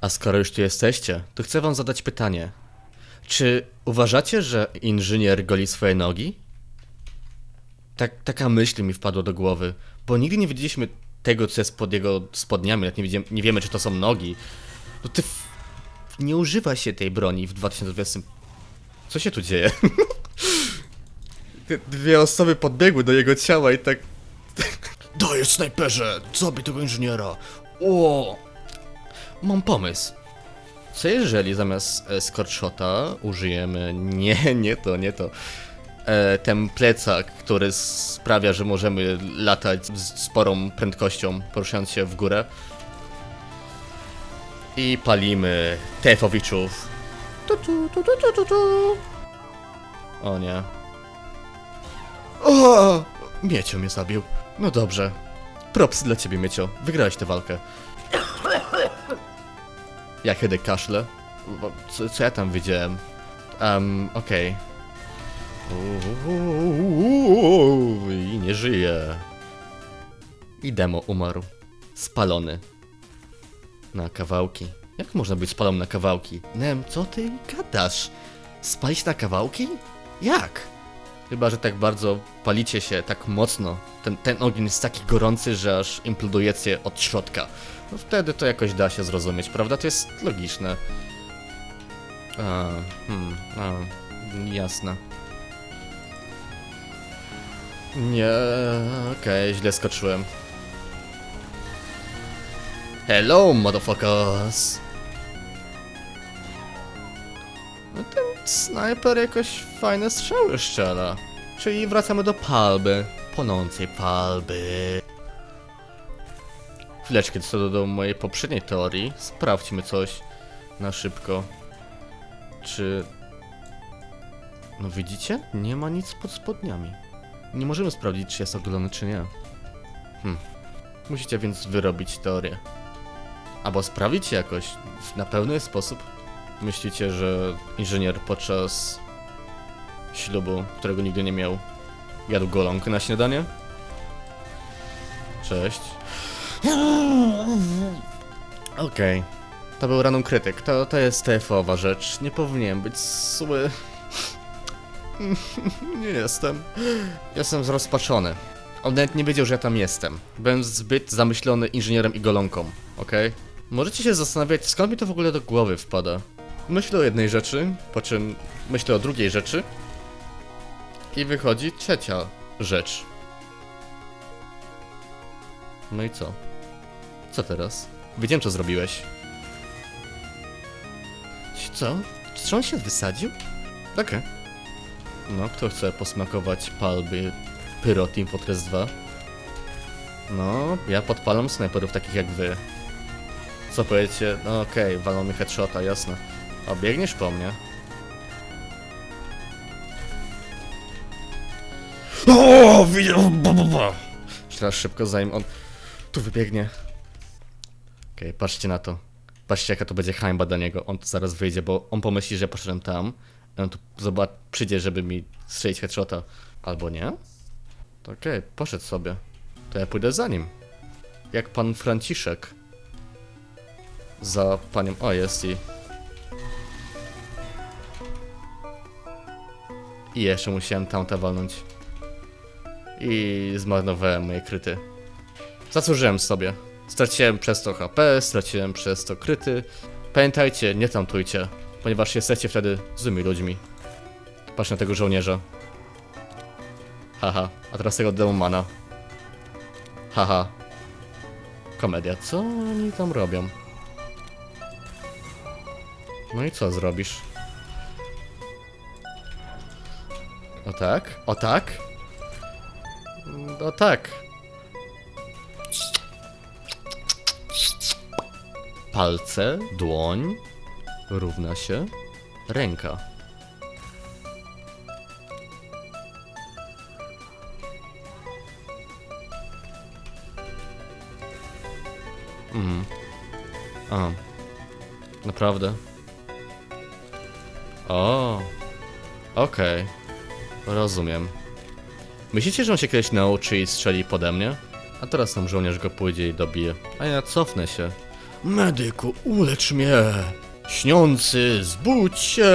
A skoro już tu jesteście, to chcę wam zadać pytanie. Czy uważacie, że inżynier goli swoje nogi? Tak, taka myśl mi wpadła do głowy, bo nigdy nie widzieliśmy tego, co jest pod jego spodniami, nawet nie, nie wiemy, czy to są nogi. No ty f- nie używa się tej broni w 2020. Co się tu dzieje? Dwie osoby podbiegły do jego ciała i tak... Dajesz snajperze! Zabij tego inżyniera! O! Mam pomysł. Co jeżeli zamiast Scorchota użyjemy... Nie, nie to, nie to. E, ten plecak, który sprawia, że możemy latać z sporą prędkością, poruszając się w górę. I palimy Tefowiczów. Tu, tu, tu, tu, tu, tu. O nie. O! Miecio mnie zabił. No dobrze. Props dla ciebie, Miecio. Wygrałeś tę walkę. Ja kiedy kaszle? Co, co ja tam widziałem? Um, okej. Uuu, I nie żyje. I demo umarł. Spalony. Na kawałki. Jak można być spalony na kawałki? Nem, co ty gadasz? Spalić na kawałki? Jak? Chyba, że tak bardzo palicie się tak mocno. Ten, ten ogień jest taki gorący, że aż implodujecie od środka. No wtedy to jakoś da się zrozumieć, prawda? To jest logiczne. A, hmm, a, jasne. Nie, okej, źle skoczyłem. Hello, motherfuckers! Snajper jakoś fajne strzały strzela. Czyli wracamy do palby. Płonącej palby. Chwileczkę, co do, do mojej poprzedniej teorii. Sprawdźmy coś na szybko. Czy... No widzicie? Nie ma nic pod spodniami. Nie możemy sprawdzić, czy jest ogolony, czy nie. Hm. Musicie więc wyrobić teorię. Albo sprawić jakoś na pełny sposób. Myślicie, że inżynier podczas ślubu, którego nigdy nie miał, jadł golonkę na śniadanie? Cześć. Okej. To był random krytyk. To, to jest TF-owa rzecz. Nie powinienem być zły. nie jestem. Jestem zrozpaczony. On nawet nie wiedział, że ja tam jestem. Byłem zbyt zamyślony inżynierem i golonką, okej? Możecie się zastanawiać, skąd mi to w ogóle do głowy wpada. Myślę o jednej rzeczy, po czym myślę o drugiej rzeczy. I wychodzi trzecia rzecz. No i co? Co teraz? Wiedziałem, co zrobiłeś. Co? Czy on się wysadził? Okej. No, kto chce posmakować palby Pyro Team Fortress 2? No, ja podpalam snajperów takich jak wy. Co powiecie? No okej, okay, walą mi headshota, jasne. A biegniesz po mnie? O, widzę! Teraz szybko zanim on tu wybiegnie. Okej, patrzcie na to. Patrzcie jaka to będzie hańba dla niego. On tu zaraz wyjdzie, bo on pomyśli, że poszedłem tam. I on tu zobacz, przyjdzie, żeby mi strzelić headshota. Albo nie? Okej, poszedł sobie. To ja pójdę za nim. Jak pan Franciszek. Za panią... O, jest i... I jeszcze musiałem tamta walnąć. I zmarnowałem moje kryty. Zasłużyłem sobie. Straciłem przez to HP, straciłem przez to kryty. Pamiętajcie, nie tamtujcie, ponieważ jesteście wtedy złymi ludźmi. Patrz na tego żołnierza. Haha, a teraz tego demomana. Haha. Komedia, co oni tam robią? No i co zrobisz? O tak? O tak? O tak. Palce, dłoń równa się ręka. Mhm. A. Naprawdę? O. Okej. Rozumiem. Myślicie, że on się kiedyś nauczy i strzeli pode mnie? A teraz tam żołnierz go pójdzie i dobije. A ja cofnę się. Medyku, ulecz mnie! Śniący, zbudź się!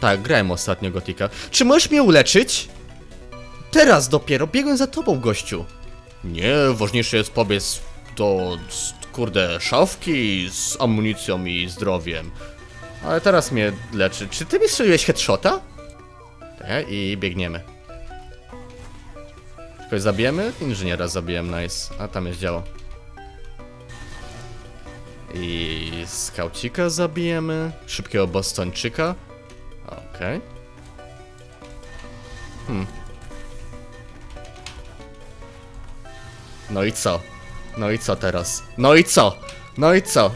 Tak, grałem ostatnio Gotika. Czy możesz mnie uleczyć? Teraz dopiero, biegłem za tobą, gościu. Nie, ważniejsze jest pobiec do, kurde, szafki z amunicją i zdrowiem. Ale teraz mnie leczy. Czy ty mi strzeliłeś headshota? Tak, i biegniemy. Kogoś zabijemy? Inżyniera zabiłem, nice. A tam jest działo. I skaucika zabijemy. Szybkiego bostończyka. Okej. Hmm. No i co? No i co teraz? No i co? No i co?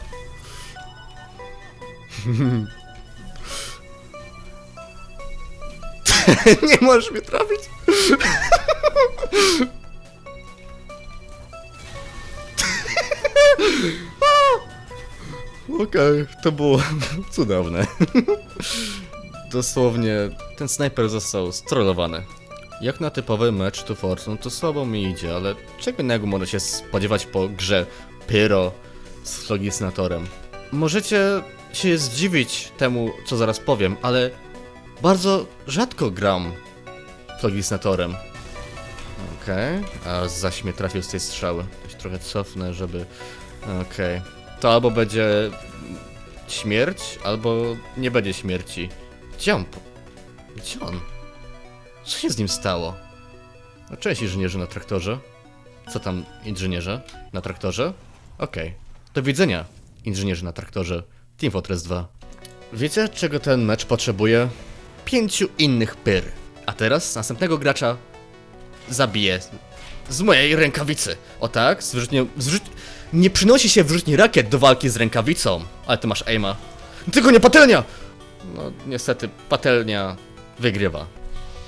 Nie możesz mnie trafić. Okej, to było cudowne. Dosłownie, ten snajper został strollowany. Jak na typowy mecz to Force, no to słabo mi idzie, ale czego innego można się spodziewać po grze Pyro z Flogisnatorem? Możecie się zdziwić temu, co zaraz powiem, ale bardzo rzadko gram Flogisnatorem. Okej, a zaś mnie trafił z tej strzały. Coś trochę cofnę, żeby... Okej. To albo będzie śmierć, albo nie będzie śmierci. Gdzie on? Gdzie on? Co się z nim stało? No cześć inżynierze na traktorze. Co tam inżynierze na traktorze? Okej. Do widzenia inżynierzy na traktorze. Team Fortress 2. Wiecie czego ten mecz potrzebuje? Pięciu innych pyr. A teraz następnego gracza zabiję z mojej rękawicy. O tak, z wyrzutnią... Z wyrzut... Nie przynosi się wyrzutni rakiet do walki z rękawicą. Ale ty masz aima. Tylko nie patelnia! No niestety patelnia wygrywa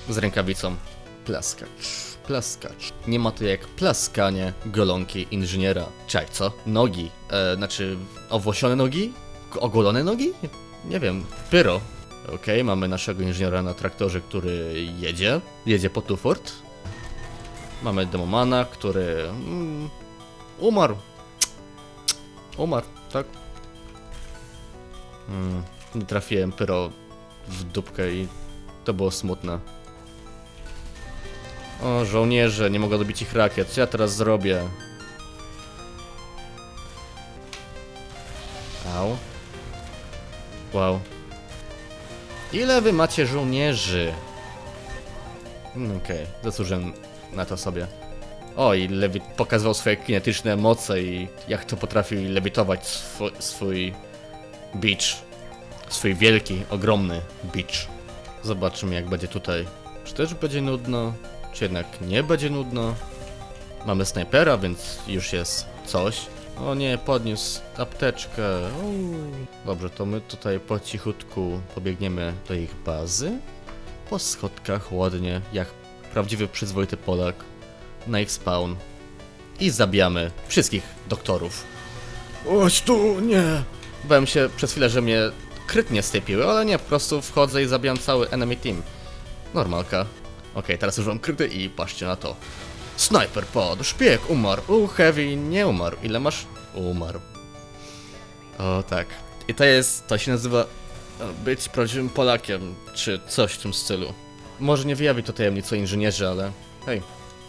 z rękawicą. Plaskacz, plaskacz. Nie ma tu jak plaskanie golonki inżyniera. Czaj, co? Nogi. E, znaczy, owłosione nogi? Ogolone nogi? Nie wiem. Pyro. Okej, mamy naszego inżyniera na traktorze, który jedzie. Jedzie po Tufort. Mamy demomana, który mm, umarł. Umarł, tak? Mm, nie trafiłem pyro w dupkę i to było smutne. O, żołnierze, nie mogę dobić ich rakiet. Co ja teraz zrobię? Au. Wow. Ile wy macie żołnierzy? Mm, Okej, zasłużyłem na to sobie. O, i lewi pokazywał swoje kinetyczne moce i jak to potrafi lewitować swo swój beach. Swój wielki, ogromny beach. Zobaczymy jak będzie tutaj. Czy też będzie nudno? Czy jednak nie będzie nudno? Mamy snajpera, więc już jest coś. O nie, podniósł apteczkę. Uuu. Dobrze, to my tutaj po cichutku pobiegniemy do ich bazy. Po schodkach ładnie, jak prawdziwy przyzwoity Polak. Na ich spawn. I zabijamy wszystkich doktorów. Oś tu, nie! Bałem się przez chwilę, że mnie krytnie stypiły, ale nie, po prostu wchodzę i zabijam cały enemy team. Normalka. Okej, teraz używam kryty i patrzcie na to. Sniper padł, szpieg umarł, u Heavy nie umarł. Ile masz? Umarł. O tak. I to jest, to się nazywa e, być prawdziwym Polakiem, czy coś w tym stylu. Może nie wyjawi to tajemnicy inżynierzy, ale hej,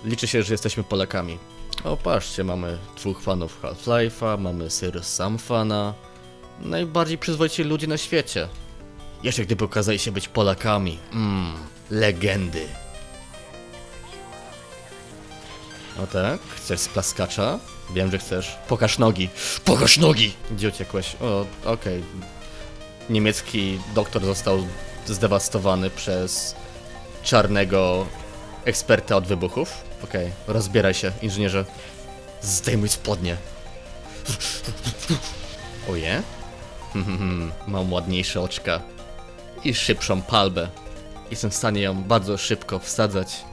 liczy się, że jesteśmy Polakami. O, patrzcie, mamy dwóch fanów Half-Life'a, mamy Sir Sam fana. Najbardziej przyzwoici ludzie na świecie. Jeszcze gdyby okazali się być Polakami. Mmm, legendy. O tak? Chcesz splaskacza? Wiem, że chcesz. Pokaż nogi. Pokaż nogi! Gdzie uciekłeś? O, okej. Niemiecki doktor został zdewastowany przez czarnego eksperta od wybuchów. Okej, rozbieraj się, inżynierze. Zdejmuj spodnie. Oje? Mam ładniejsze oczka i szybszą palbę. Jestem w stanie ją bardzo szybko wsadzać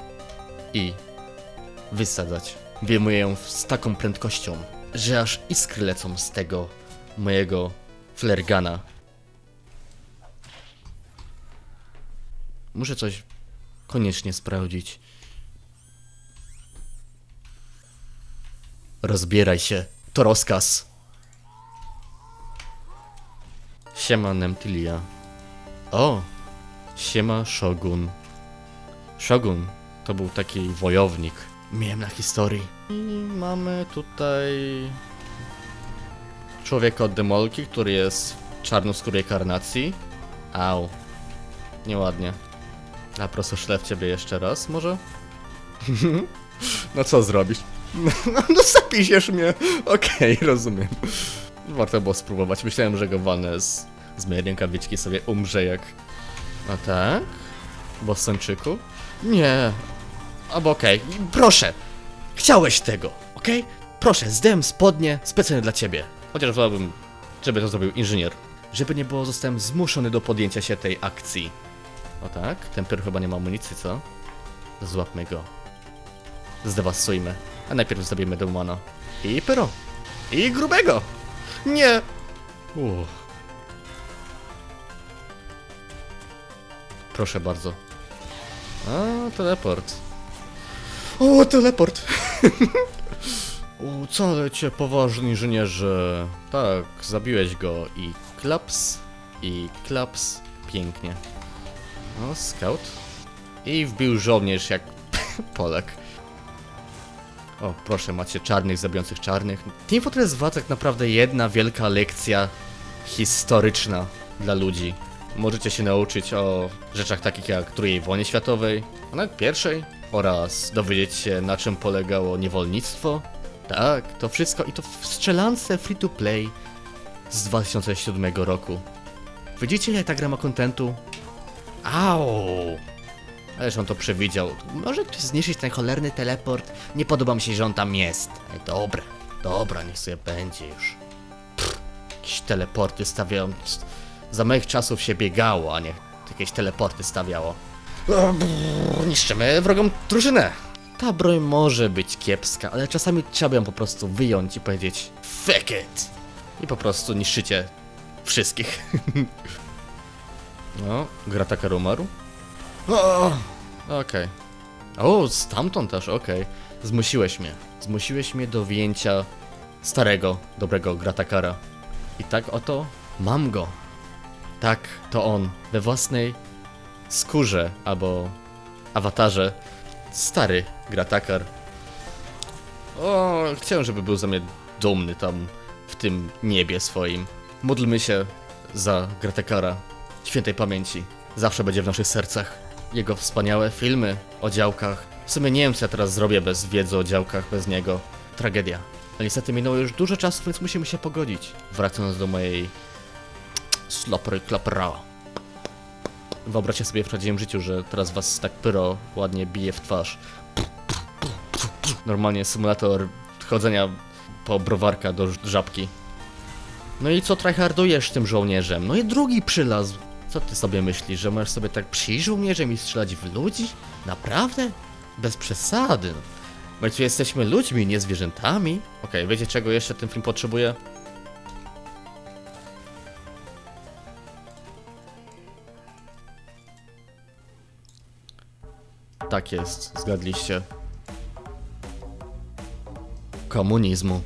i wysadzać. Wyjmuję ją z taką prędkością, że aż iskry lecą z tego mojego flergana. Muszę coś koniecznie sprawdzić. Rozbieraj się, to rozkaz. Siema Nemtilia. O! Siema Shogun. Shogun to był taki wojownik. Miałem na historii. I mamy tutaj... Człowieka od demolki, który jest czarnoskórej karnacji. Au. Nieładnie. A proszę szlef ciebie jeszcze raz, może? no co zrobić? no zapiszesz mnie. Okej, rozumiem. Warto było spróbować. Myślałem, że go walnę z, z mojej rękawiczki sobie umrze jak... A tak? Bostończyku? Nie. Albo okej, proszę. Chciałeś tego, okej? Proszę, zdem spodnie specjalnie dla ciebie. Chociaż wolałbym, żeby to zrobił inżynier. Żeby nie było, zostałem zmuszony do podjęcia się tej akcji. O tak? Ten piór chyba nie ma amunicji, co? Złapmy go. Zdewastujmy. A najpierw zabijmy Demona. I pyro. I grubego. Nie. Uff. Proszę bardzo. A, teleport. O, teleport. co cię poważni inżynierze. Tak, zabiłeś go i klaps, i klaps. Pięknie. O, scout. I wbił żołnierz jak Polak. O, proszę, macie czarnych zabijających czarnych. Team Fortress 2 tak naprawdę jedna wielka lekcja historyczna dla ludzi. Możecie się nauczyć o rzeczach takich jak II wojnie światowej, a nawet pierwszej, oraz dowiedzieć się na czym polegało niewolnictwo. Tak, to wszystko i to w strzelance free to play z 2007 roku. Widzicie ile ta gra ma kontentu? Au! Ależ on to przewidział. Może ktoś zniszczyć ten cholerny teleport? Nie podoba mi się, że on tam jest. Ej, dobra, dobra, niech sobie będzie już. Pff, jakieś teleporty stawiają. Za moich czasów się biegało, a nie jakieś teleporty stawiało. O, brrr, Niszczymy wrogą drużynę. Ta broń może być kiepska, ale czasami trzeba ją po prostu wyjąć i powiedzieć Fuck it! I po prostu niszczycie wszystkich. no, Gratakar umarł. O, Okej. O, stamtąd też, okej. Zmusiłeś mnie. Zmusiłeś mnie do wyjęcia starego, dobrego Gratakara. I tak oto mam go. Tak, to on. We własnej skórze, albo awatarze. Stary Gratakar. O, chciałem, żeby był ze mnie dumny tam w tym niebie swoim. Módlmy się za Gratakara. Świętej pamięci. Zawsze będzie w naszych sercach. Jego wspaniałe filmy o działkach. W sumie nie wiem, co ja teraz zrobię bez wiedzy o działkach, bez niego. Tragedia. Ale niestety minęło już dużo czasu, więc musimy się pogodzić. Wracając do mojej... Slopry klapra. Wyobraźcie sobie w prawdziwym życiu, że teraz was tak pyro ładnie bije w twarz. Normalnie symulator chodzenia po browarka do żabki. No i co tryhardujesz tym żołnierzem? No i drugi przylazł. Co ty sobie myślisz, że możesz sobie tak przyjść żołnierzem i strzelać w ludzi? Naprawdę? Bez przesady. My tu jesteśmy ludźmi, nie zwierzętami. Okej, wiecie czego jeszcze ten film potrzebuje? Tak jest, zgadliście. Komunizmu.